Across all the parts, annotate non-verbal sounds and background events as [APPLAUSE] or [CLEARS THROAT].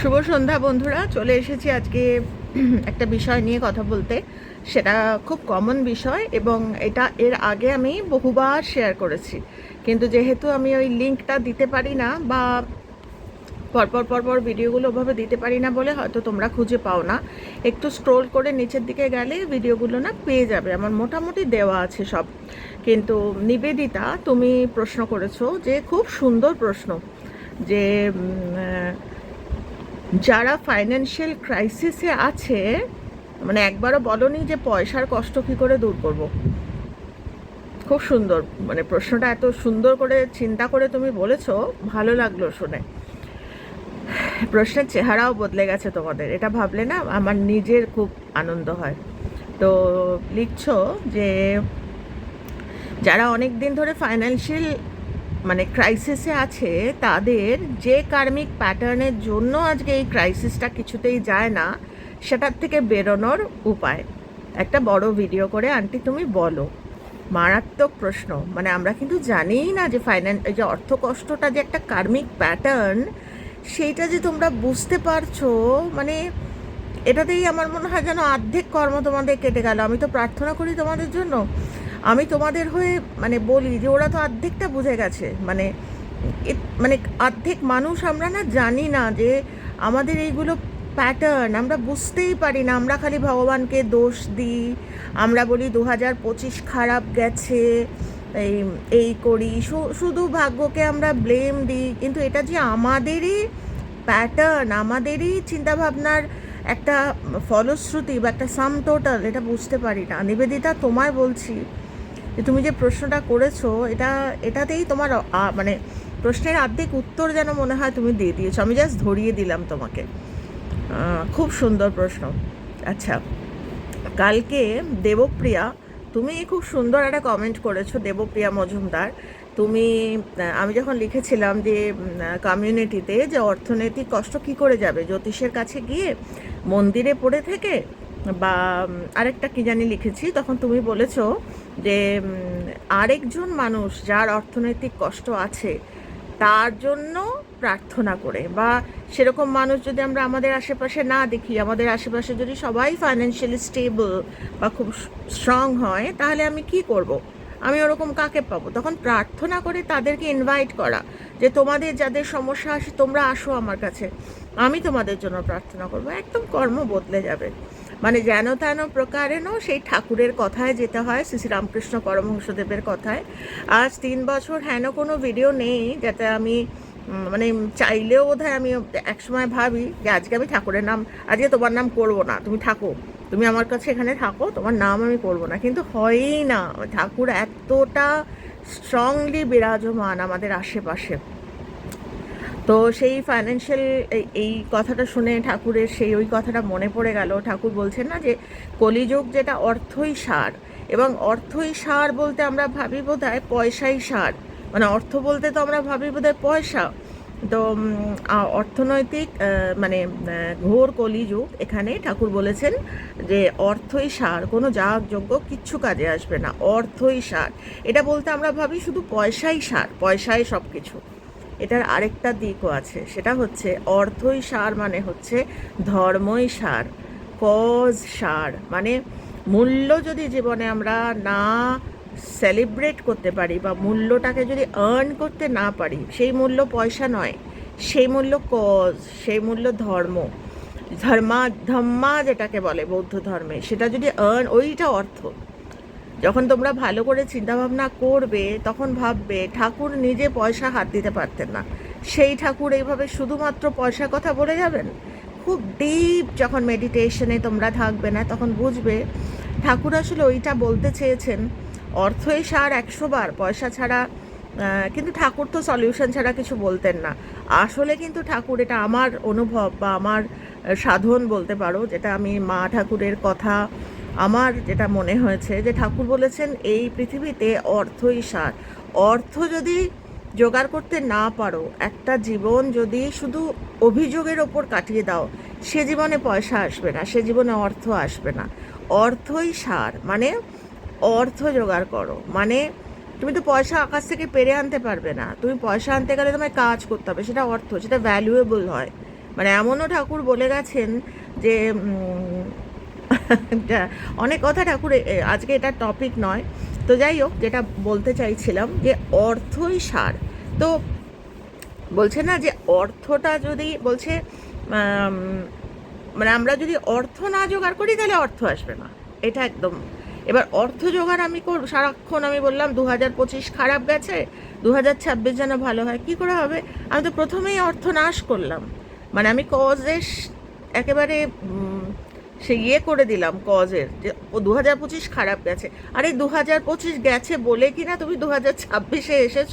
শুভ সন্ধ্যা বন্ধুরা, চলে এসেছি আজকে একটা বিষয় নিয়ে কথা বলতে। সেটা খুব কমন বিষয় এবং এটা এর আগে আমি বহুবার শেয়ার করেছি। কিন্তু যেহেতু আমি ওই লিঙ্কটা দিতে পারি না বা পরপর পরপর ভিডিওগুলো ওভাবে দিতে পারি না বলে হয়তো তোমরা খুঁজে পাও না, একটু স্ক্রোল করে নিচের দিকে গেলে ভিডিওগুলো না পেয়ে যাবে। আমার মোটামুটি দেওয়া আছে সব। কিন্তু নিবেদিতা, তুমি প্রশ্ন করেছ যে খুব সুন্দর প্রশ্ন যে যারা ফাইন্যান্সিয়াল ক্রাইসিসে আছে মানে একবারও বলনি যে পয়সার কষ্ট কী করে দূর করব। খুব সুন্দর মানে প্রশ্নটা এত সুন্দর করে চিন্তা করে তুমি বলেছ, ভালো লাগল শুনে। প্রশ্নের চেহারাও বদলে গেছে তোমাদের। এটা ভাবলে না আমার নিজের খুব আনন্দ হয়। তো লিখছো যে, যারা অনেক দিন ধরে ফাইন্যান্সিয়াল মানে ক্রাইসিসে আছে, তাদের যে কার্মিক প্যাটার্নের জন্য আজকে এই ক্রাইসিসটা কিছুতেই যায় না, সেটার থেকে বেরোনোর উপায়। একটা বড় ভিডিও করে, আন্টি, তুমি বলো, মারাত্মক প্রশ্ন। মানে আমরা কিন্তু জানিই না যে ফাইন্যান্স যে অর্থ কষ্টটা যে একটা কার্মিক প্যাটার্ন সেইটা যে তোমরা বুঝতে পারছ মানে এটাতেই আমার মনে হয় যেন অর্ধেক কর্ম তোমাদের কেটে গেল। আমি তো প্রার্থনা করি তোমাদের জন্য। আমি তোমাদের হয়ে মানে বলি যে ওরা তো অর্ধেকটা বুঝে গেছে। মানে মানে অর্ধেক মানুষ আমরা না জানি না যে আমাদের এইগুলো প্যাটার্ন আমরা বুঝতেই পারি না। আমরা খালি ভগবানকে দোষ দিই। আমরা বলি দু হাজার পঁচিশ খারাপ গেছে, এই এই করি। শুধু ভাগ্যকে আমরা ব্লেম দিই। কিন্তু এটা যে আমাদেরই প্যাটার্ন আমাদেরই চিন্তাভাবনার একটা ফলশ্রুতি বা একটা সাম টোটাল এটা বুঝতে পারি না। নিবেদিতা, তোমায় বলছি যে তুমি যে প্রশ্নটা করেছ, এটা, এটাতেই তোমার মানে প্রশ্নের অর্ধেক উত্তর যেন মনে হয় তুমি দিয়ে দিয়েছ। আমি জাস্ট ধরিয়ে দিলাম তোমাকে। খুব সুন্দর প্রশ্ন। আচ্ছা কালকে দেবপ্রিয়া, তুমি খুব সুন্দর একটা কমেন্ট করেছ, দেবপ্রিয়া মজুমদার। তুমি আমি যখন লিখেছিলাম যে কমিউনিটিতে যে অর্থনৈতিক কষ্ট কি করে যাবে, জ্যোতিষের কাছে গিয়ে মন্দিরে পড়ে থেকে বা আরেকটা কি জানি লিখেছি, তখন তুমি বলেছ যে আরেকজন মানুষ যার অর্থনৈতিক কষ্ট আছে, তার জন্য প্রার্থনা করে। বা, সেরকম মানুষ যদি আমরা আমাদের আশেপাশে না দেখি, আমাদের আশেপাশে যদি সবাই ফাইন্যান্সিয়ালি স্টেবল বা খুব স্ট্রং হয়, তাহলে আমি কি করব। আমি ওরকম কাকে পাবো? তখন প্রার্থনা করে তাদেরকে ইনভাইট করা যে, তোমাদের যাদের সমস্যা আসে তোমরা আসো আমার কাছে। আমি তোমাদের জন্য প্রার্থনা করব। একদম কর্ম বদলে যাবে। মানে যেন তেন প্রকারেণও সেই ঠাকুরের কথায় যেতে হয়, শ্রী শ্রী রামকৃষ্ণ পরমহংসদেবের কথায়। আজ তিন বছর হেন কোনো ভিডিও নেই, যাতে আমি মানে চাইলেও বোধ হয় আমি একসময় ভাবি যে আজকে আমি ঠাকুরের নাম, আজকে তোমার নাম করব না, তুমি থাকো। তুমি আমার কাছে এখানে থাকো, তোমার নাম আমি করব না। কিন্তু হয়ই না, ঠাকুর এতটা স্ট্রংলি বিরাজমান আমাদের আশেপাশে। তো সেই ফাইন্যান্সিয়াল এই কথাটা শুনে ঠাকুরের সেই ওই কথাটা মনে পড়ে গেল। ঠাকুর বলছেন না যে, কলিযুগ যেটা অর্থই সার এবং অর্থই সার বলতে আমরা ভাবি বোধ হয় পয়সাই সার। মানে অর্থ বলতে তো আমরা ভাবি বোধ হয় পয়সা। তো অর্থনৈতিক মানে ঘোর কলিযুগ এখানে ঠাকুর বলেছেন যে, অর্থই সার, কোনো যাগযজ্ঞ কিচ্ছু কাজে আসবে না। অর্থই সার। এটা বলতে আমরা ভাবি শুধু পয়সাই সার, পয়সাই সব কিছু এটার আরেকটা দিকও আছে। সেটা হচ্ছে অর্থই সার মানে হচ্ছে ধর্মই সার। কজ সার। মানে মূল্য যদি জীবনে আমরা না সেলিব্রেট করতে পারি বা মূল্যটাকে যদি আর্ন করতে না পারি, সেই মূল্য পয়সা নয়। সেই মূল্য কজ সেই মূল্য ধর্ম। ধর্মা, ধম্মা যেটাকে বলে বৌদ্ধ ধর্মে, সেটা যদি আর্ন ওইটা অর্থ। যখন তোমরা ভালো করে চিন্তাভাবনা করবে, তখন ভাববে ঠাকুর নিজে পয়সা হাত দিতে পারতেন না। সেই ঠাকুর এইভাবে শুধুমাত্র পয়সার কথা বলে যাবেন? খুব ডিপ যখন মেডিটেশনে তোমরা থাকবে না, তখন বুঝবে ঠাকুর আসলে ওইটা বলতে চেয়েছেন। অর্থই সার একশো বার, পয়সা ছাড়া কিন্তু ঠাকুর তো সলিউশন ছাড়া কিছু বলতেন না। আসলে কিন্তু ঠাকুর এটা আমার অনুভব বা আমার সাধন বলতে পারো, যেটা আমি মা ঠাকুরের কথা আমার যেটা মনে হয়েছে যে ঠাকুর বলেছেন, এই পৃথিবীতে অর্থই সার। অর্থ যদি জোগাড় করতে না পারো, একটা জীবন যদি শুধু অভিযোগের ওপর কাটিয়ে দাও, সে জীবনে পয়সা আসবে না, সে জীবনে অর্থ আসবে না। অর্থই সার মানে অর্থ জোগাড় করো। মানে তুমি তো পয়সা আকাশ থেকে পেরে আনতে পারবে না। তুমি পয়সা আনতে গেলে তোমায় কাজ করতে হবে, সেটা অর্থ, সেটা ভ্যালুয়েবল হয়। মানে এমনও ঠাকুর বলে গেছেন যে [LAUGHS] অনেক কথা ঠাকুর আজকে এটা টপিক নয়। তো যাই হোক, যেটা বলতে চাইছিলাম যে অর্থই সার। তো বলছে না যে অর্থটা যদি বলছে মানে আমরা যদি অর্থ না জোগাড় করি, তাহলে অর্থ আসবে না। এটা একদম। এবার অর্থ জোগাড় আমি করব সারাক্ষণ আমি বললাম দু হাজার পঁচিশ খারাপ গেছে দু হাজার ছাব্বিশ যেন ভালো হয়, কি করে হবে? আমি তো প্রথমেই অর্থ নাশ করলাম। মানে আমি কজের একেবারে সে ইয়ে করে দিলাম কজের, যে ও দু হাজার পঁচিশ খারাপ গেছে। আরে দু হাজার পঁচিশ গেছে বলে কি না তুমি দু হাজার ছাব্বিশে এসেছ?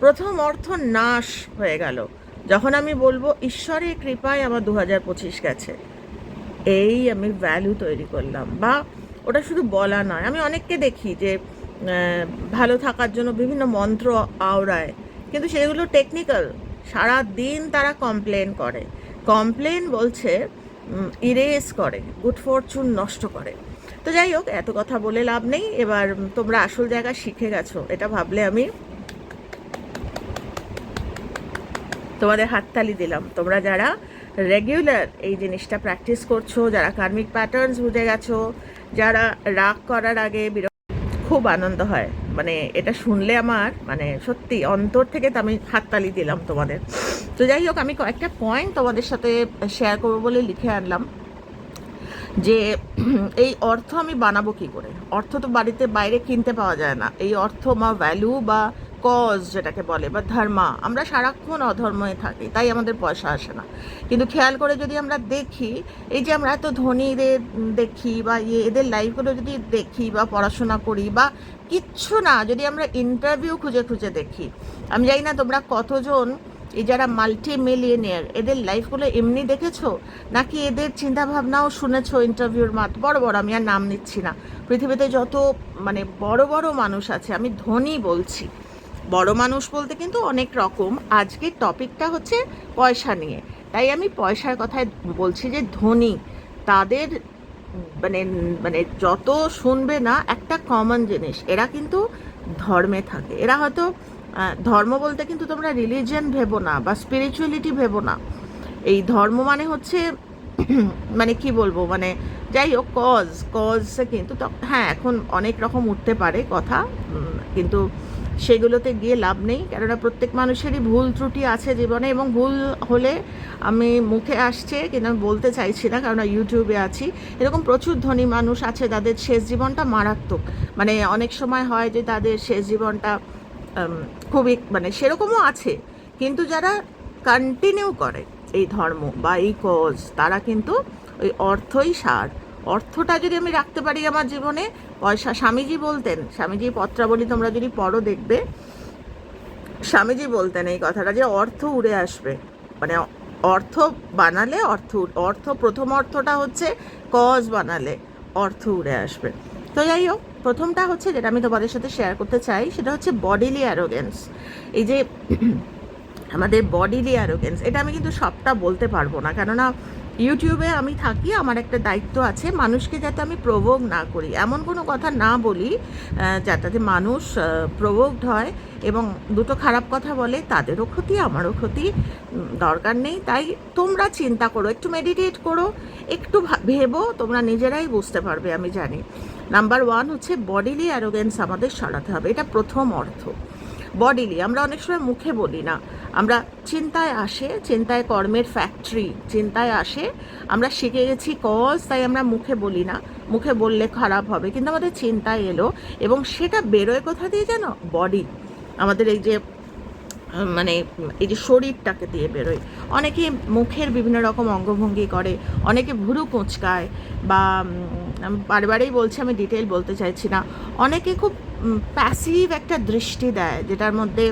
প্রথম অর্থ নাশ হয়ে গেল। যখন আমি বলব ঈশ্বরের কৃপায় আমার দু হাজার পঁচিশ গেছে। এই আমি ভ্যালু তৈরি করলাম। বা ওটা শুধু বলা নয়, আমি অনেককে দেখি যে ভালো থাকার জন্য বিভিন্ন মন্ত্র আওড়ায়। কিন্তু সেগুলো টেকনিক্যাল সারা দিন তারা কমপ্লেন করে। কমপ্লেন বলছে ইরেজ করে গুড নষ্ট করে। তো যাই হোক, এত কথা বলে লাভ নেই। এবার তোমরা আসল জায়গা শিখে গেছো, এটা ভাবলে আমি তোমাদের হাততালি দিলাম। তোমরা যারা রেগুলার এই জিনিসটা প্র্যাকটিস করছ, যারা কার্মিক প্যাটার্নস বুঝে গেছো, যারা রাগ করার আগে খুব আনন্দ হয়। মানে এটা শুনলে আমার মানে সত্যি অন্তর থেকে তো আমি হাততালি দিলাম তোমাদের। তো যাই হোক, আমি কয়েকটা পয়েন্ট তোমাদের সাথে শেয়ার করব বলে লিখে আনলাম। যে এই অর্থ আমি বানাবো কি করে? অর্থ তো বাড়িতে বাইরে কিনতে পাওয়া যায় না। এই অর্থ বা ভ্যালু বা কজ যেটাকে বলে, বা ধর্মা, আমরা সারাক্ষণ অধর্মে থাকি, তাই আমাদের পয়সা আসে না। কিন্তু খেয়াল করে যদি আমরা দেখি, এই যে আমরা এত ধনীদের দেখি, বা ইয়ে এদের লাইফগুলো যদি দেখি, বা পড়াশোনা করি, বা কিচ্ছু না, যদি আমরা ইন্টারভিউ খুঁজে খুঁজে দেখি, আমি জানি না তোমরা কতজন এই যারা মাল্টি মিলিয়নিয়ার এদের লাইফগুলো এমনি দেখেছ? নাকি এদের চিন্তাভাবনাও শুনেছো ইন্টারভিউর মাত, বড় বড়, আমি আর নাম নিচ্ছি না। পৃথিবীতে যত মানে বড় বড় মানুষ আছে, আমি ধনী বলছি। বড় মানুষ বলতে কিন্তু অনেক রকম। আজকের টপিকটা হচ্ছে পয়সা নিয়ে। তাই আমি পয়সার কথায় বলছি যে ধনী, তাদের মানে মানে যত শুনবে না, একটা কমন জিনিস, এরা কিন্তু ধর্মে থাকে। এরা হয়তো ধর্ম বলতে কিন্তু তোমরা রিলিজিয়ন ভেবো না বা স্পিরিচুয়ালিটি ভেবো না। এই ধর্ম মানে হচ্ছে মানে কি বলব মানে যাই হোক কজ কজ কিন্তু হ্যাঁ এখন অনেক রকম উঠতে পারে কথা কিন্তু সেগুলোতে গিয়ে লাভ নেই। কেননা প্রত্যেক মানুষেরই ভুল ত্রুটি আছে জীবনে এবং ভুল হলে আমি মুখে আসছে কিন্তু আমি বলতে চাইছি না, কারণ ইউটিউবে আছি। এরকম প্রচুর ধনী মানুষ আছে তাদের শেষ জীবনটা মারাত্মক। মানে অনেক সময় হয় যে তাদের শেষ জীবনটা খুবই মানে সেরকমও আছে। কিন্তু যারা কন্টিনিউ করে এই ধর্ম বা এই কজ তারা কিন্তু ওই অর্থই সার। অর্থটা যদি আমি রাখতে পারি আমার জীবনে স্বামীজি বলতেন, স্বামীজি পত্রাবলী তোমরা যদি পড়ো দেখবে, স্বামীজি বলতেন এই কথাটা যে অর্থ উড়ে আসবে। মানে অর্থ বানালে অর্থ অর্থ প্রথম অর্থটা হচ্ছে কজ বানালে অর্থ উড়ে আসবে। তো যাই হোক, প্রথমটা হচ্ছে যেটা আমি তোমাদের সাথে শেয়ার করতে চাই, সেটা হচ্ছে বডিলি অ্যারোগেন্স এই যে [CLEARS THROAT] আমাদের বডিলি অ্যারোগেন্স এটা আমি কিন্তু সবটা বলতে পারব না, কেননা ইউটিউবে আমি থাকি, আমার একটা দায়িত্ব আছে মানুষকে যাতে আমি প্রভোগ না করি। এমন কোনো কথা না বলি যাতে মানুষ প্রভোগড হয় এবং দুটো খারাপ কথা বলে, তাদেরও ক্ষতি, আমারও ক্ষতি দরকার নেই। তাই তোমরা চিন্তা করো, একটু মেডিটেট করো, একটু ভেবো, তোমরা নিজেরাই বুঝতে পারবে, আমি জানি। নাম্বার ওয়ান হচ্ছে বডিলি অ্যারোগেন্স আমাদের সরাতে হবে, এটা প্রথম অর্থ। বডিলি আমরা অনেক সময় মুখে বলি না। আমরা চিন্তায় আসে, চিন্তায় কর্মের ফ্যাক্টরি চিন্তায় আসে, আমরা শিখে গেছি কজ তাই আমরা মুখে বলি না। মুখে বললে খারাপ হবে, কিন্তু আমাদের চিন্তায় এলো এবং সেটা বেরোয় কোথা দিয়ে জানো? বডি আমাদের এই যে মানে এই যে শরীরটাকে দিয়ে বেরোয়। অনেকে মুখের বিভিন্ন রকম অঙ্গভঙ্গি করে, অনেকে ভুরু কুঁচকায় বা বারবারই বলছি, আমি ডিটেল বলতে চাইছি না। অনেকে খুব প্যাসিভ একটা দৃষ্টি দেয়, যেটার মধ্যে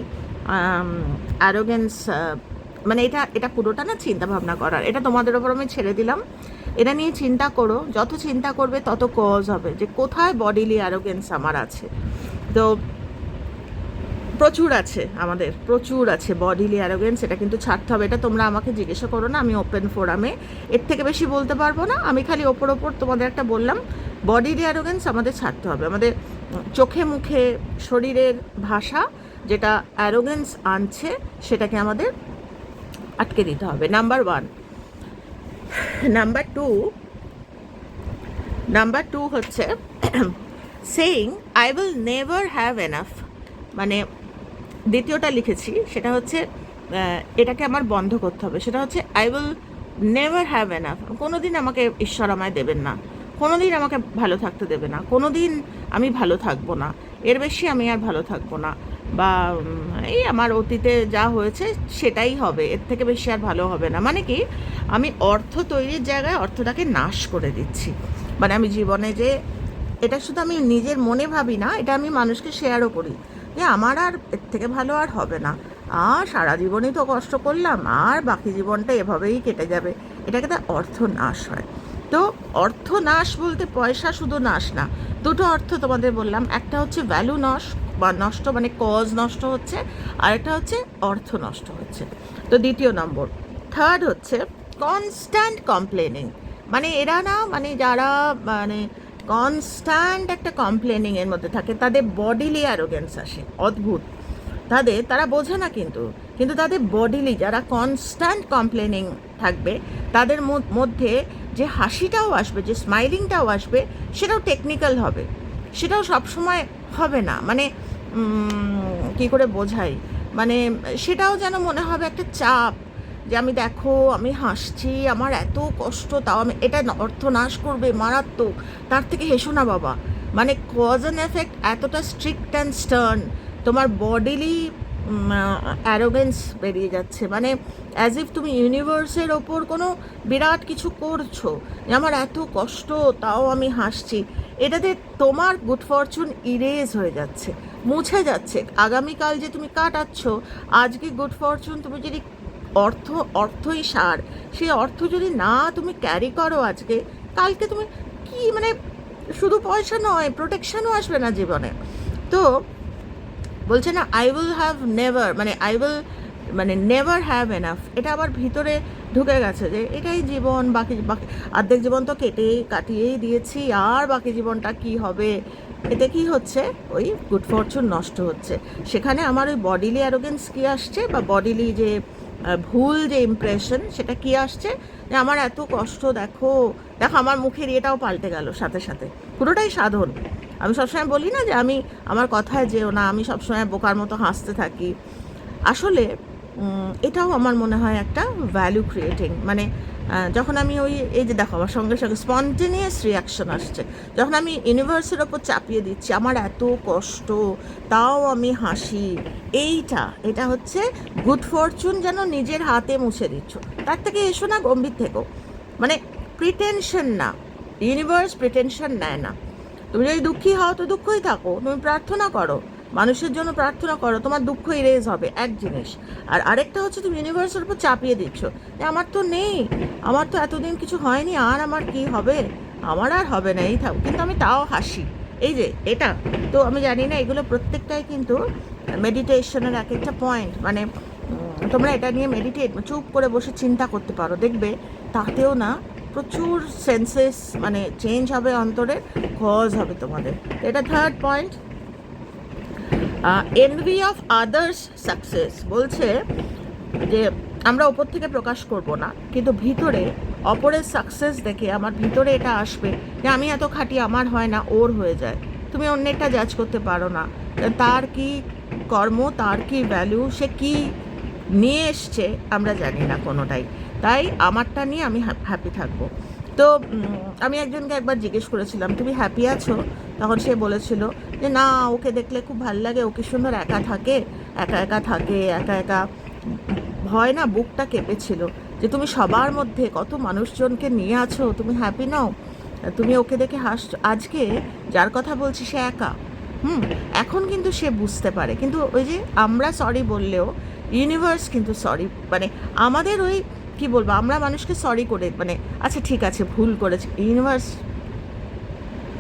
অ্যারোগেন্স মানে এটা এটা পুরোটা না চিন্তা ভাবনা করার। এটা তোমাদের ওপর আমি ছেড়ে দিলাম। এটা নিয়ে চিন্তা করো। যত চিন্তা করবে, তত কজ হবে যে কোথায় বডিলি অ্যারোগেন্স আমার আছে। তো প্রচুর আছে আমাদের, প্রচুর আছে বডিলি অ্যারোগেন্স এটা কিন্তু ছাড়তে হবে। এটা তোমরা আমাকে জিজ্ঞাসা করো না, আমি ওপেন ফোরামে এর থেকে বেশি বলতে পারব না। আমি খালি ওপর ওপর তোমাদের একটা বললাম বডিলি অ্যারোগেন্স আমাদের ছাড়তে হবে। আমাদের চোখে মুখে, শরীরের ভাষা যেটা অ্যারোগেন্স আনছে, সেটাকে আমাদের আটকে দিতে হবে। Number one number two number two হচ্ছে saying I will never have enough মানে দ্বিতীয়টা লিখেছি, সেটা হচ্ছে এটাকে আমার বন্ধ করতে হবে। সেটা হচ্ছে I will never have enough কোনো দিন আমাকে ঈশ্বর আমায় দেবেন না। কোনো দিন আমাকে ভালো থাকতে দেবে না। কোনো দিন আমি ভালো থাকব না। এর বেশি আমি আর ভালো থাকব না। বা এই আমার অতীতে যা হয়েছে সেটাই হবে। এর থেকে বেশি আর ভালো হবে না। মানে কি, আমি অর্থ তৈরির জায়গায় অর্থটাকে নাশ করে দিচ্ছি। মানে আমি জীবনে যে, এটা শুধু আমি নিজের মনে ভাবি না, এটা আমি মানুষকে শেয়ারও করি। যে আমার আর এর থেকে ভালো আর হবে না। আর সারা জীবনই তো কষ্ট করলাম, আর বাকি জীবনটা এভাবেই কেটে যাবে। এটাকে তার অর্থ নাশ হয়। তো অর্থ নাশ বলতে পয়সা শুধু নাশ না। দুটো অর্থ তোমাদের বললাম। একটা হচ্ছে ভ্যালু নষ্ট বা নষ্ট মানে কজ নষ্ট হচ্ছে আর একটা হচ্ছে অর্থ নষ্ট হচ্ছে। তো দ্বিতীয় নম্বর। থার্ড হচ্ছে কনস্ট্যান্ট কমপ্লেনিং মানে এরা না মানে যারা মানে কনস্ট্যান্ট একটা কমপ্লেনিং এর মধ্যে থাকে, তাদের বডিলি অ্যারোগেন্স আসে, অদ্ভুত। তাদের, তারা বোঝে না কিন্তু কিন্তু তাদের বডিলি যারা কনস্ট্যান্ট কমপ্লেনিং থাকবে, তাদের মধ্যে যে হাসিটাও আসবে, যে স্মাইলিংটাও আসবে, সেটাও টেকনিক্যাল হবে। সেটাও সবসময় হবে না। মানে কি করে বোঝাই? মানে সেটাও যেন মনে হবে একটা চাপ যে আমি দেখো, আমি হাসছি, আমার এত কষ্ট, তাও আমি, এটা ন- অর্থ নাশ করবে, মারাত্মক, তার থেকে হেসো না বাবা। মানে কজ অ্যান্ড এফেক্ট এতটা স্ট্রিক্ট অ্যান্ড স্টার্ন তোমার বডিলি অ্যারোগেন্স বেরিয়ে যাচ্ছে। মানে অ্যাজ ইফ তুমি ইউনিভার্সের ওপর কোনো বিরাট কিছু করছ, যে আমার এত কষ্ট, তাও আমি হাসছি। এটাতে তোমার গুড ফরচুন ইরেজ হয়ে যাচ্ছে। মুছে যাচ্ছে। আগামীকাল যে তুমি কাটাচ্ছ, আজকে গুড ফরচুন তুমি যদি অর্থ, অর্থই সার সেই অর্থ যদি না তুমি ক্যারি করো আজকে, কালকে তুমি কি মানে শুধু পয়সা নয় প্রোটেকশনও আসবে না জীবনে। তো বলছে না আই উইল হ্যাভ নেভার মানে আই উইল মানে নেভার হ্যাভ এনাফ এটা আবার ভিতরে ঢুকে গেছে যে এটাই জীবন, বাকি বাকি অর্ধেক জীবন তো কেটেই কাটিয়েই দিয়েছি, আর বাকি জীবনটা কি হবে? এতে কি হচ্ছে? ওই গুড ফরচুন নষ্ট হচ্ছে। সেখানে আমার ওই বডিলি অ্যারোগেন্স কি আসছে বা বডিলি যে ভুল যে ইমপ্রেশন সেটা কি আসছে? যে আমার এত কষ্ট, দেখো দেখো, আমার মুখের ইয়েটাও পাল্টে গেল সাথে সাথে। পুরোটাই সাধন। আমি সবসময় বলি না যে আমি, আমার কথায় যেও না, আমি সবসময় বোকার মতো হাসতে থাকি। আসলে এটাও আমার মনে হয় একটা ভ্যালু ক্রিয়েটিং মানে যখন আমি ওই, এই যে দেখো আমার সঙ্গে সঙ্গে স্পন্টেনিয়াস রিয়াকশন আসছে। যখন আমি ইউনিভার্সের ওপর চাপিয়ে দিচ্ছি, আমার এত কষ্ট, তাও আমি হাসি। এইটা, এটা হচ্ছে গুড ফরচুন যেন নিজের হাতে মুছে দিচ্ছ। তার থেকে এসো না গম্ভীর থেকো। মানে প্রিটেনশন না। ইউনিভার্স প্রিটেনশন নেয় না। তুমি যদি দুঃখী হও তো দুঃখই থাকো। তুমি প্রার্থনা করো। মানুষের জন্য প্রার্থনা করো, তোমার দুঃখ ইরেজ হবে, এক জিনিস। আর আরেকটা হচ্ছে তুমি ইউনিভার্সের উপর চাপিয়ে দিচ্ছ। আমার তো নেই, আমার তো এতদিন কিছু হয়নি, আর আমার কি হবে? আমার আর হবে না, এই থাক। কিন্তু আমি তাও হাসি। এই যে, এটা। তো আমি জানি না, এগুলো প্রত্যেকটাই কিন্তু মেডিটেশনের এক একটা পয়েন্ট মানে তোমরা এটা নিয়ে মেডিটেট চুপ করে বসে চিন্তা করতে পারো। দেখবে, তাতেও না প্রচুর সেন্সেস মানে চেঞ্জ হবে অন্তরে কজ হবে তোমাদের। এটা third point envy of others success বলছে যে আমরা ওপর থেকে প্রকাশ করব না, কিন্তু ভিতরে অপরের সাকসেস দেখে আমার ভিতরে এটা আসবে যে আমি এত খাটি আমার হয় না, ওর হয়ে যায়। তুমি অন্যেরটা জাজ করতে পারো না। তার কি কর্ম, তার কি ভ্যালু সে কি নিয়ে এসছে, আমরা জানি না কোনোটাই। তাই আমারটা নিয়ে আমি হ্যাপি থাকব। তো আমি একজনকে একবার জিজ্ঞেস করেছিলাম, তুমি হ্যাপি আছো? তখন সে বলেছিল যে, না, ওকে দেখলে খুব ভালো লাগে, ওকে সুন্দর একা থাকে, একা একা থাকে, একা একা ভয় না, বুকটা কেঁপেছিল যে, তুমি সবার মধ্যে কত মানুষজনকে নিয়ে আছো, তুমি হ্যাপি নাও? তুমি ওকে দেখে হাস, আজকে যার কথা বলছি সে একা? হুম, এখন কিন্তু সে বুঝতে পারে। কিন্তু ওই যে আমরা সরি বললেও ইউনিভার্স কিন্তু সরি মানে আমাদের ওই, কি বলব, আমরা মানুষকে সরি করে মানে আচ্ছা ঠিক আছে, ভুল করেছে। ইউনিভার্স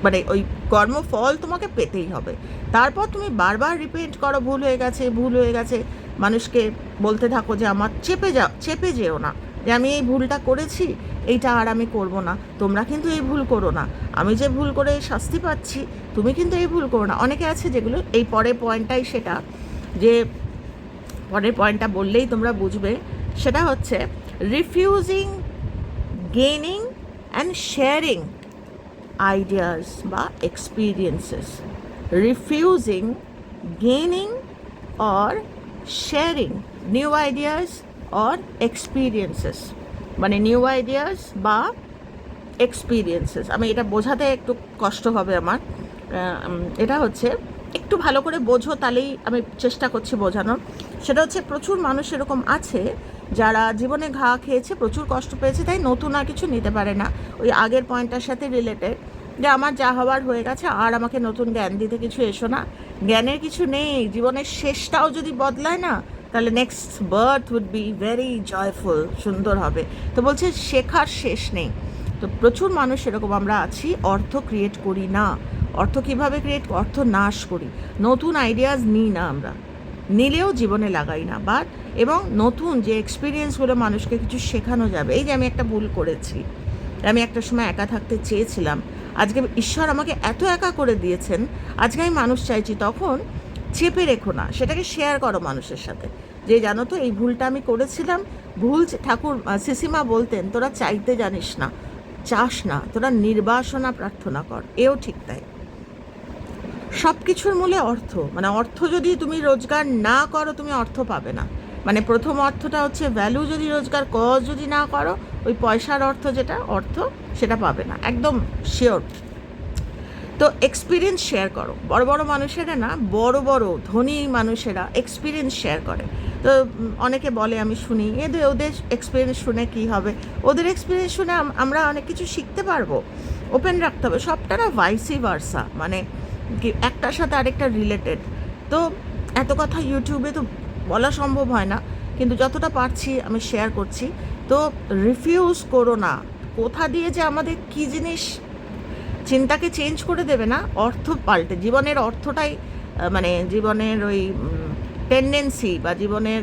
মানে ওই কর্মফল তোমাকে পেতেই হবে। তারপর তুমি বারবার রিপেন্ট করো, ভুল হয়ে গেছে, ভুল হয়ে গেছে। মানুষকে বলতে থাকো যে, আমার চেপে যাও চেপে যেও না। যে, আমি এই ভুলটা করেছি, এইটা আর আমি করব না। তোমরা কিন্তু এই ভুল করো না। আমি যে ভুল করে শাস্তি পাচ্ছি, তুমি কিন্তু এই ভুল করো না। অনেকে আছে যেগুলো এই পরের পয়েন্টটাই সেটা, যে পরের পয়েন্টটা বললেই তোমরা বুঝবে। সেটা হচ্ছে refusing gaining and sharing ideas বা experiences refusing gaining or sharing new ideas or experiences মানে নিউ আইডিয়াস বা এক্সপিরিয়েন্সেস আমি এটা বোঝাতে একটু কষ্ট হবে আমার। এটা হচ্ছে একটু ভালো করে বোঝো তাহলেই আমি চেষ্টা করছি বোঝানোর। সেটা হচ্ছে প্রচুর মানুষ এরকম আছে যারা জীবনে ঘা খেয়েছে, প্রচুর কষ্ট পেয়েছে, তাই নতুন আর কিছু নিতে পারে না। ওই আগের পয়েন্টটার সাথে রিলেটেড যে আমার যা হওয়ার হয়ে গেছে, আর আমাকে নতুন জ্ঞান দিতে কিছু এসো না। জ্ঞানের কিছু নেই, জীবনের শেষটাও যদি বদলায় না, তাহলে next birth would be very joyful সুন্দর হবে। তো বলছে, শেখার শেষ নেই। তো প্রচুর মানুষ এরকম আমরা আছি, অর্থ ক্রিয়েট করি না। অর্থ কীভাবে ক্রিয়েট অর্থ নাশ করি। নতুন আইডিয়াস নিই না আমরা। নিলেও জীবনে লাগাই না। বাট এবং নতুন যে এক্সপিরিয়েন্সগুলো মানুষকে কিছু শেখানো যাবে, এই যে আমি একটা ভুল করেছি, আমি একটা সময় একা থাকতে চেয়েছিলাম, আজকে ঈশ্বর আমাকে এত একা করে দিয়েছেন, আজকে আমি মানুষ চাইছি, তখন চেপে রেখো না, সেটাকে শেয়ার করো মানুষের সাথে। যে জানো তো, এই ভুলটা আমি করেছিলাম, ভুল ঠাকুর সিসিমা বলতেন, তোরা চাইতে জানিস না, চাস না, তোরা নির্বাসনা প্রার্থনা কর। এও ঠিক তাই। সব কিছুর মূলে অর্থ। মানে অর্থ যদি তুমি রোজগার না করো, তুমি অর্থ পাবে না। মানে প্রথম অর্থটা হচ্ছে ভ্যালু যদি রোজগার কজ যদি না করো, ওই পয়সার অর্থ যেটা, অর্থ সেটা পাবে না। একদম শিওর তো এক্সপিরিয়েন্স শেয়ার করো। বড় বড় মানুষেরা না, বড় বড় ধনী মানুষেরা এক্সপিরিয়েন্স শেয়ার করে। তো অনেকে বলে, আমি শুনি, এদের, ওদের এক্সপিরিয়েন্স শুনে কি হবে? ওদের এক্সপিরিয়েন্স শুনে আমরা অনেক কিছু শিখতে পারব। ওপেন রাখতে হবে। সবটা না ভাইসি ভার্সা মানে কি একটার সাথে আরেকটা রিলেটেড তো এত কথা ইউটিউবে তো বলা সম্ভব হয় না, কিন্তু যতটা পারছি আমি শেয়ার করছি। তো রিফিউজ করো না। কোথা দিয়ে যে আমাদের কী জিনিস চিন্তাকে চেঞ্জ করে দেবে না? অর্থ পাল্টে। জীবনের অর্থটাই মানে জীবনের ওই টেন্ডেন্সি বা জীবনের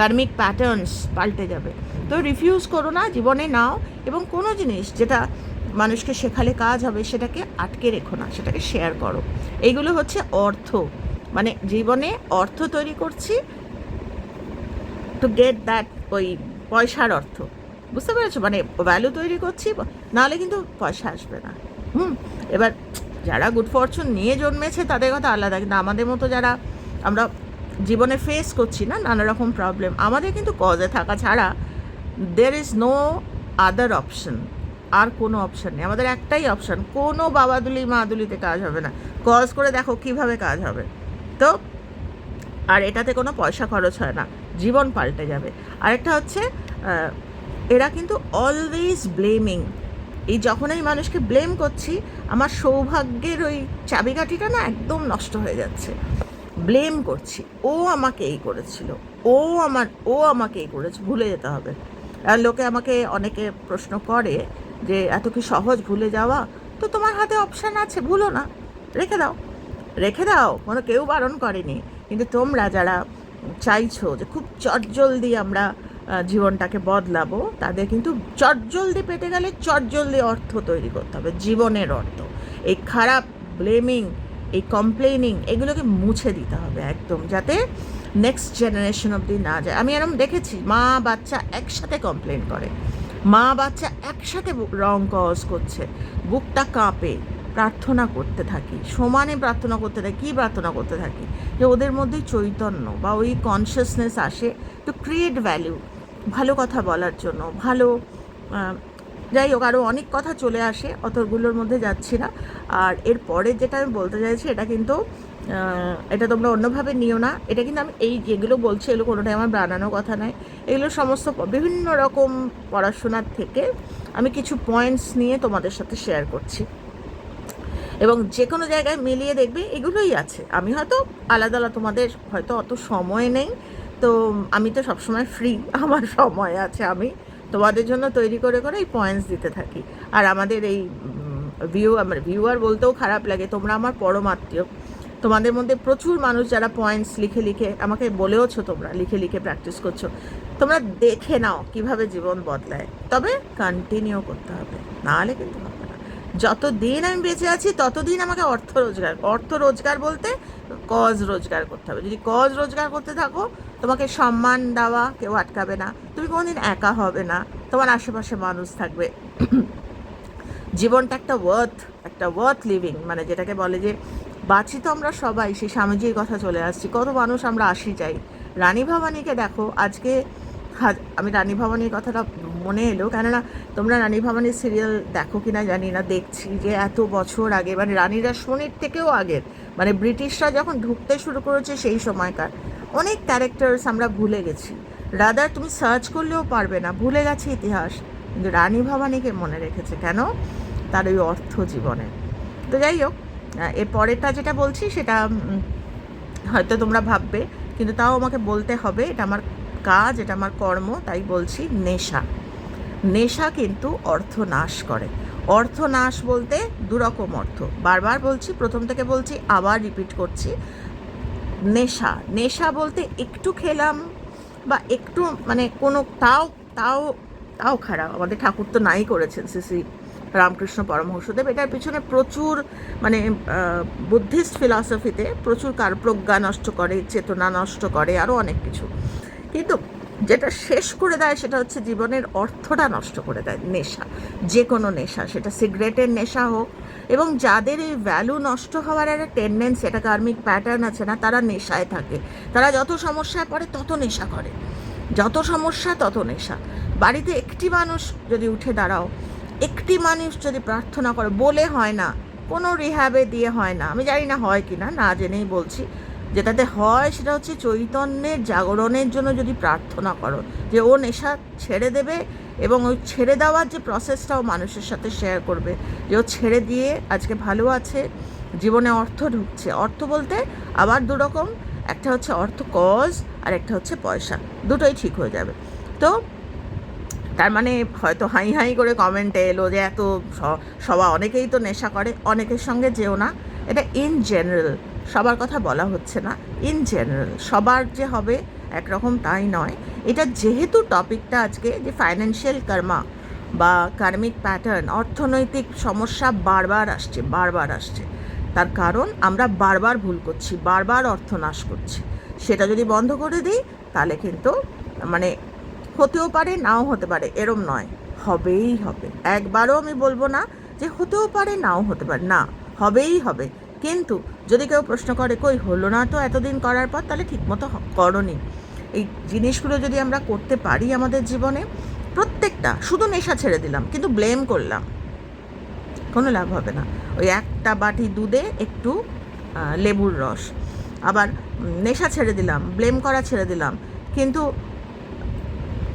কার্মিক প্যাটার্নস পাল্টে যাবে। তো রিফিউজ করো না, জীবনে নাও এবং কোনো জিনিস যেটা মানুষকে শেখালে কাজ হবে, সেটাকে আটকে রেখো না, সেটাকে শেয়ার করো। এইগুলো হচ্ছে অর্থ। মানে জীবনে অর্থ তৈরি করছি টু গেট দ্যাট ওই পয়সার অর্থ। বুঝতে পেরেছ? মানে ভ্যালু তৈরি করছি, নাহলে কিন্তু পয়সা আসবে না। হুম? এবার যারা গুড ফরচুন নিয়ে জন্মেছে, তাদের কথা আলাদা। কিন্তু আমাদের মতো যারা আমরা জীবনে ফেস করছি না, নানা রকম প্রবলেম আমাদের কিন্তু কজে থাকা ছাড়া there is no other option আর কোনো অপশান নেই। আমাদের একটাই অপশান কোনো বাবাদুলি মাদুলিতে কাজ হবে না। কজ করে দেখো কীভাবে কাজ হবে। তো, আর এটাতে কোনো পয়সা খরচ হয় না, জীবন পাল্টে যাবে। আরেকটা হচ্ছে এরা কিন্তু অলওয়েজ ব্লেমিং এই যখন আমি মানুষকে ব্লেম করছি, আমার সৌভাগ্যের ওই চাবিকাঠিটা না একদম নষ্ট হয়ে যাচ্ছে। ব্লেম করছি। ও আমাকে এই করেছিল। ও আমার, ও আমাকে এই করেছে। ভুলে যেতে হবে। আর লোকে আমাকে অনেকে প্রশ্ন করে যে এত কি সহজ ভুলে যাওয়া? তো তোমার হাতে অপশান আছে, ভুলো না। রেখে দাও। রেখে দাও, কোনো কেউ বারণ করেনি। কিন্তু তোমরা যারা চাইছো যে খুব চটজলদি আমরা জীবনটাকে বদলাবো, তাদের কিন্তু চটজলদি পেতে গেলে চটজলদি অর্থ তৈরি করতে হবে, জীবনের অর্থ। এই খারাপ ব্লেমিং এই কমপ্লেনিং এগুলোকে মুছে দিতে হবে একদম, যাতে নেক্সট জেনারেশন অবধি না যায়। আমি এরকম দেখেছি, মা বাচ্চা একসাথে কমপ্লেন করে। মা বাচ্চা একসাথে রং কজ করছে। বুকটা কাঁপে, প্রার্থনা করতে থাকি। সমানে প্রার্থনা করতে থাকি, কী প্রার্থনা করতে থাকি? যে ওদের মধ্যে চৈতন্য বা ওই কনসিয়াসনেস আসে টু ক্রিয়েট ভ্যালু ভালো কথা বলার জন্য, ভালো যাই হোক আরও অনেক কথা চলে আসে, অতগুলোর মধ্যে যাচ্ছি না। আর এর পরে যেটা আমি বলতে চাইছি, এটা কিন্তু এটা তোমরা অন্যভাবে নিও না। এটা কিন্তু আমি এই যেগুলো বলছি, এগুলো কোনোটাই আমার বানানো কথা নয়। এগুলো সমস্ত বিভিন্ন রকম পড়াশোনার থেকে আমি কিছু পয়েন্টস নিয়ে তোমাদের সাথে শেয়ার করছি। এবং যে কোনো জায়গায় মিলিয়ে দেখবে এগুলোই আছে। আমি হয়তো আলাদা আলাদা, তোমাদের হয়তো অত সময় নেই। তো আমি তো সবসময় ফ্রি [LAUGHS] আমার সময় আছে আমি। তোমাদের জন্য তৈরি করে করে এই পয়েন্টস দিতে থাকি। আর আমাদের এই ভিউ আমার ভিউয়ার বলতেও খারাপ লাগে। তোমরা আমার পরমাত্মীয় তোমাদের মধ্যে প্রচুর মানুষ যারা পয়েন্টস লিখে লিখে আমাকে বলেওছো তোমরা, লিখে লিখে প্র্যাকটিস করছ। তোমরা দেখে নাও কীভাবে জীবন বদলায়। তবে কন্টিনিউ করতে হবে, নাহলে কিন্তু হবে না। যতদিন আমি বেঁচে আছি, ততদিন আমাকে অর্থ রোজগার অর্থ রোজগার বলতে কজ রোজগার করতে হবে। যদি কজ রোজগার করতে থাকো, তোমাকে সম্মান দেওয়া কেউ আটকাবে না। তুমি কোনোদিন একা হবে না, তোমার আশেপাশে মানুষ থাকবে। জীবনটা একটা ওয়ার্থ একটা ওয়ার্থ লিভিং মানে যেটাকে বলে যে বাঁচি তো আমরা সবাই, সেই স্বামীজির কথা চলে আসছি। কত মানুষ আমরা আসি যাই। রানী ভবানীকে দেখো, আজকে আমি রানী ভবানীর কথাটা মনে এলো, কেননা তোমরা রানী ভবানীর সিরিয়াল দেখো কি না জানি না, দেখছি যে এত বছর আগে মানে রানী রাসমণির থেকেও আগের মানে ব্রিটিশরা যখন ঢুকতে শুরু করেছে সেই সময়কার, অনেক ক্যারেক্টার্স আমরা ভুলে গেছি। রাদার তুমি সার্চ করলেও পারবে না, ভুলে গেছে ইতিহাস। কিন্তু রানী ভবানীকে মনে রেখেছে কেন? তার ওই অর্থ জীবনে। তো যাই হোক এর পরেরটা যেটা বলছি, সেটা হয়তো তোমরা ভাববে, কিন্তু তাও আমাকে বলতে হবে, এটা আমার কাজ, এটা আমার কর্ম, তাই বলছি নেশা। নেশা কিন্তু অর্থ নাশ করে। অর্থ নাশ বলতে দুরকম অর্থ। বারবার বলছি, প্রথম থেকে বলছি, আবার রিপিট করছি। নেশা। নেশা বলতে একটু খেলাম, বা একটু মানে কোনো, তাও তাও তাও খারাপ। আমাদের ঠাকুর তো নাই করেছেন শ্রী রামকৃষ্ণ পরমহংসদেব। এটার পিছনে প্রচুর মানে বুদ্ধিস্ট ফিলসফিতে প্রচুর কার প্রজ্ঞা নষ্ট করে, চেতনা নষ্ট করে আরও অনেক কিছু। কিন্তু যেটা শেষ করে দেয় সেটা হচ্ছে জীবনের অর্থটা নষ্ট করে দেয়, নেশা যে কোনো নেশা, সেটা সিগারেটের নেশা হোক। এবং যাদের এই ভ্যালু নষ্ট হওয়ার একটা টেন্ডেন্সি একটা কার্মিক প্যাটার্ন আছে না, তারা নেশায় থাকে। তারা যত সমস্যায় পড়ে, তত নেশা করে। যত সমস্যা, তত নেশা। বাড়িতে একটি মানুষ যদি উঠে দাঁড়াও একটি মানুষ যদি প্রার্থনা করে, বলে হয় না, কোনো রিহ্যাবে দিয়ে হয় না। আমি জানি না হয় কি না না জেনেই বলছি। যেটাতে হয় সেটা হচ্ছে চৈতন্যের জাগরণের জন্য যদি প্রার্থনা করো, যে ও নেশা ছেড়ে দেবে এবং ওই ছেড়ে দেওয়ার যে প্রসেসটাও মানুষের সাথে শেয়ার করবে, যে ও ছেড়ে দিয়ে আজকে ভালো আছে, জীবনে অর্থ ঢুকছে। অর্থ বলতে আবার দুরকম একটা হচ্ছে অর্থ কজ আর একটা হচ্ছে পয়সা। দুটোই ঠিক হয়ে যাবে। তো তার মানে হয়তো হাই হাই করে কমেন্টে এলো যে এত স- সবাই অনেকেই তো নেশা করে, অনেকের সঙ্গে যেও না। এটা ইন জেনারেল সবার কথা বলা হচ্ছে না। ইন জেনারেল সবার যে হবে একরকম তাই নয়। এটা যেহেতু টপিকটা আজকে যে ফাইন্যান্সিয়াল কর্মা বা কার্মিক প্যাটার্ন অর্থনৈতিক সমস্যা বারবার আসছে বারবার আসছে। তার কারণ আমরা বারবার ভুল করছি, বারবার অর্থনাশ করছি। সেটা যদি বন্ধ করে দিই, তাহলে কিন্তু মানে হতেও পারে, নাও হতে পারে, এরম নয়। হবেই হবে। একবারও আমি বলব না যে হতেও পারে, নাও হতে পারে। না, হবেই হবে। কিন্তু যদি কেউ প্রশ্ন করে, কই, হলো না তো এতদিন করার পর? তাহলে ঠিকমতো করনি। এই জিনিসগুলো যদি আমরা করতে পারি আমাদের জীবনে, প্রত্যেকটা, শুধু নেশা ছেড়ে দিলাম, কিন্তু ব্লেম করলাম, কোনো লাভ হবে না। ওই একটা বাটি দুধে একটু লেবুর রস। আবার নেশা ছেড়ে দিলাম ব্লেম করা ছেড়ে দিলাম। কিন্তু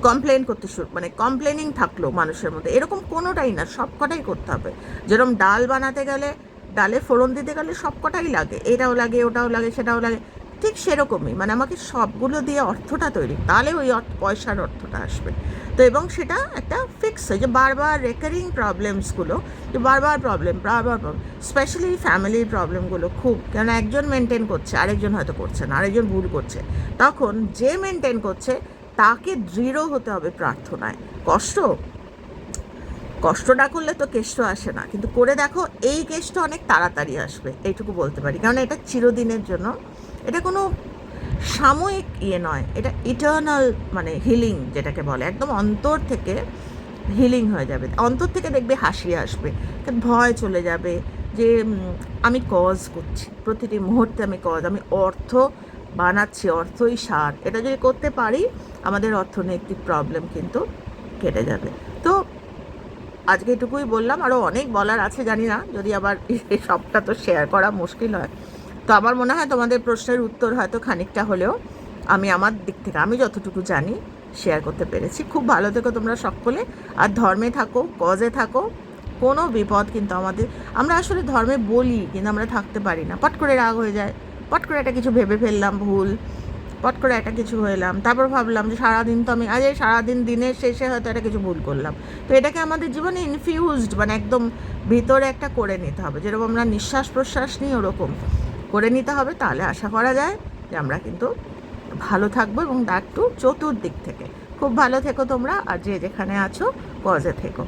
কমপ্লেন করতে শুরু মানে কমপ্লেনিং থাকল মানুষের মধ্যে। এরকম কোনোটাই না সব কটাই করতে হবে। যেরকম ডাল বানাতে গেলে, ডালে ফোড়ন দিতে গেলে সব কটাই লাগে। এটাও লাগে, ওটাও লাগে, সেটাও লাগে। ঠিক সেরকমই। মানে আমাকে সবগুলো দিয়ে অর্থটা তৈরি। তাহলে ওই পয়সার অর্থটা আসবে। তো এবং সেটা একটা ফিক্স হয় যে বারবার রেকারিং প্রবলেমসগুলো যে বারবার প্রবলেম বারবার প্রবলেম স্পেশালি ফ্যামিলির প্রবলেমগুলো খুব। কেন একজন মেনটেন করছে, আরেকজন হয়তো করছে না, আরেকজন ভুল করছে। তখন যে মেনটেন করছে তাকে দৃঢ় হতে হবে প্রার্থনায়। কষ্ট? কষ্ট না করলে তো কেষ্ট আসে না। কিন্তু করে দেখো, এই কেষ্ট অনেক তাড়াতাড়ি আসবে, এইটুকু বলতে পারি। কারণ এটা চিরদিনের জন্য। এটা কোনো সাময়িক ইয়ে নয়। এটা ইটার্নাল মানে হিলিং যেটাকে বলে। একদম অন্তর থেকে হিলিং হয়ে যাবে। অন্তর থেকে দেখবে হাসি আসবে। ভয় চলে যাবে যে আমি কজ করছি। প্রতিটি মুহূর্তে আমি কজ আমি অর্থ বানাচ্ছি, অর্থই সার। এটা যদি করতে পারি আমাদের অর্থনৈতিক প্রবলেম কিন্তু কেটে যাবে। তো আজকে এটুকুই বললাম আরও অনেক বলার আছে জানি না, যদি আবার এই সবটা তো শেয়ার করা মুশকিল হয়। তো আমার মনে হয় তোমাদের প্রশ্নের উত্তর হয়তো খানিকটা হলেও আমি আমার দিক থেকে, আমি যতটুকু জানি শেয়ার করতে পেরেছি। খুব ভালো থেকো তোমরা সকলে। আর ধর্মে থাকো কজে থাকো, কোনো বিপদ কিন্তু আমাদের, আমরা আসলে ধর্মে বলি, কিন্তু আমরা থাকতে পারি না। পট করে রাগ হয়ে যায়, পট করে একটা কিছু ভেবে ফেললাম, ভুল পট করে একটা কিছু হইলাম। তারপর ভাবলাম যে সারাদিন তো আমি আজ এই সারাদিন দিনের শেষে হয়তো একটা কিছু ভুল করলাম। তো এটাকে আমাদের জীবনে ইনফিউজড মানে একদম ভিতরে একটা করে নিতে হবে। যেরকম আমরা নিঃশ্বাস প্রশ্বাস নিই ওরকম করে নিতে হবে, তাহলে আশা করা যায় যে আমরা কিন্তু ভালো থাকব এবং একটু চতুর্দিক থেকে। খুব ভালো থেকো তোমরা, আর যে যেখানে আছো কজে থেকো।